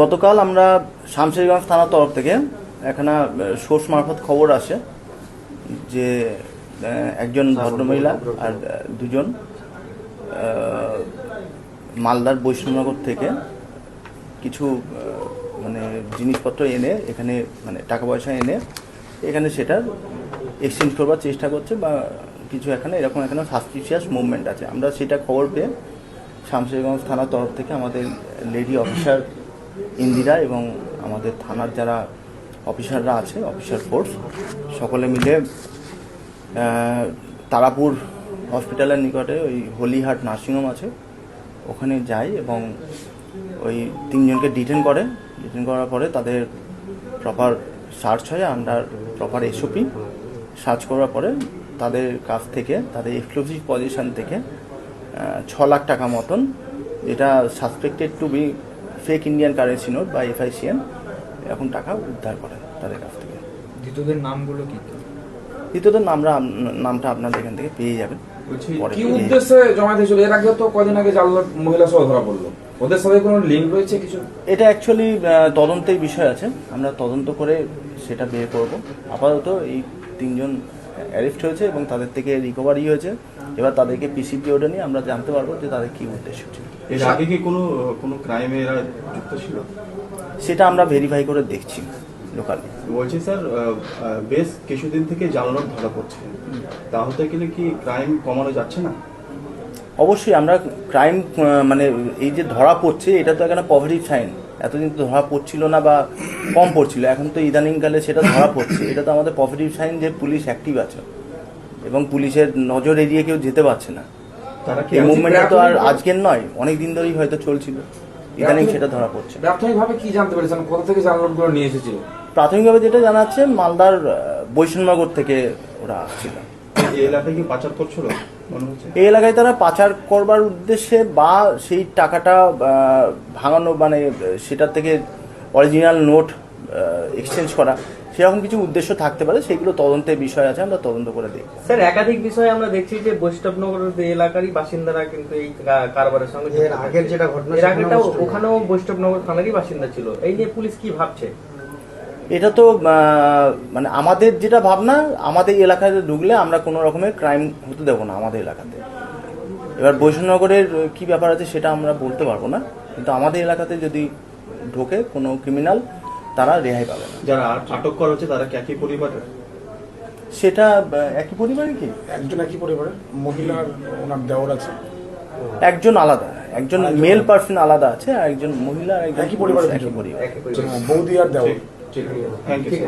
গতকাল আমরা শামশেরগঞ্জ থানার তরফ থেকে এখানে সোর্স মারফত খবর আসে যে একজন ভদ্রমহিলা আর দুজন মালদার বৈষ্ণবনগর থেকে কিছু মানে জিনিসপত্র এনে এখানে মানে টাকা পয়সা এনে এখানে সেটা এক্সচেঞ্জ করবার চেষ্টা করছে বা কিছু এখানে এরকম এখানে সাসপিসিয়াস মুভমেন্ট আছে। আমরা সেটা খবর পেয়ে শামশেরগঞ্জ থানার তরফ থেকে আমাদের লেডি অফিসার ইন্দিরা এবং আমাদের থানার যারা অফিসাররা আছে অফিসার ফোর্স সকলে মিলে তারাপুর হসপিটালের নিকটে ওই হলিহাট নার্সিংহোম আছে। ওখানে যাই এবং ওই তিনজনকে ডিটেন করে। ডিটেন করার পরে তাদের প্রপার সার্চ হয় আন্ডার প্রপার এসওপি সার্চ করার পরে তাদের কাছ থেকে, তাদের এক্সক্লুসিভ পজিশন থেকে ছ লাখ টাকা মতন যেটা suspected to be fake Indian currency note বা এফআইসিএন এরকম টাকা উদ্ধার করে তাদের কাছ থেকে। দ্বিতীয়দের নামগুলো কি? দ্বিতীয়ত নামরা নামটা আপনাদের এখান থেকে পেয়ে যাবেন। কি উদ্দেশ্যে জমা দিয়েছিল? এর আগে তো কদিন আগে জাল মহিলা সহ ধরা পড়ল। ওদের সাথে কোনো লিঙ্ক রয়েছে কিছু? এটা অ্যাকচুয়ালি তদন্তের বিষয় আছে। আমরা তদন্ত করে সেটা বের করব। আপাতত এই তিনজন অ্যারেস্ট হয়েছে এবং তাদের থেকে রিকভারি হয়েছে। এবার তাদেরকে পিসিপি ওটা নিয়ে আমরা জানতে পারব যে তাদের কি উদ্দেশ্য ছিল। এর আগে কি কোনো কোনো ক্রাইমে এরা যুক্ত ছিল? সেটা আমরা ভেরিফাই করে দেখছি লোকালি বলছি স্যার বেশ কিছুদিন থেকে জালানোর ধরা পড়ছে। তা হতে গেলে কি ক্রাইম কমানো যাচ্ছে না? অবশ্যই আমরা ক্রাইম মানে এই যে ধরা পড়ছে এটা তো এখানে পজিটিভ সাইন এতদিন তো ধরা পড়ছিল না বা কম পড়ছিল এখন তো ইদানিংকালে সেটা ধরা পড়ছে। এটা তো আমাদের পজিটিভ সাইন যে পুলিশ অ্যাক্টিভ আছে। এবং পুলিশের নজর এড়িয়ে কেউ যেতে পারছে না। তারা এই মুভমেন্টটা তো আর আজকের নয় অনেক দিন ধরেই হয়তো চলছিল। ইদানিং সেটা ধরা পড়ছে। প্রাথমিকভাবে কি জানতে পেরেছেন? কোথা থেকে জাল নোটগুলো নিয়ে এসেছিল? প্রাথমিকভাবে যেটা জানা যাচ্ছে মালদার বৈষ্ণবনগর থেকে ওরা আসছিল। এই এলাকায় কি পাচার করছিল এই এলাকায় তারা পাচার করবার উদ্দেশ্যে বা সেই টাকাটা আহ, ভাঙানো মানে সেটার থেকে অরিজিনাল নোট এক্সচেঞ্জ করা। সেরকম কিছু উদ্দেশ্য থাকতে পারে সেগুলো তদন্তের বিষয় আছে আমরা তদন্ত করে দেখব। স্যার একাধিক বিষয়ে আমরা দেখছি যে বৈষ্ণবনগর এলাকারই বাসিন্দারা কিন্তু এই কারবারের সঙ্গে এর আগের যেটা ঘটনা এর আগেটাও ওখানেও বৈষ্ণবনগর থানারই বাসিন্দা ছিল। এই নিয়ে পুলিশ কি ভাবছে? এটা তো আহ, মানে আমাদের যেটা ভাবনা আমাদের এলাকায় ঢুকলে আমরা কোনো রকমের ক্রাইম হতে দেবো না আমাদের এলাকাতে। এবার বৈষ্ণবনগরের কি ব্যাপার আছে সেটা আমরা বলতে পারব না কিন্তু আমাদের এলাকাতে যদি ঢোকে কোনো ক্রিমিনাল তারা রেহাই পাবে না। যারা আটক করা হচ্ছে তারা একই পরিবারের? সেটা একই পরিবারে কি? একজন একই পরিবারে মহিলার ওনার দেওর আছে। একজন আলাদা। একজন মেল পার্সন আলাদা। আছে আর একজন মহিলা একজন একই পরিবারে একই পরিবার। বৌদি আর দেওর। ঠিক আছে থ্যাংক ইউ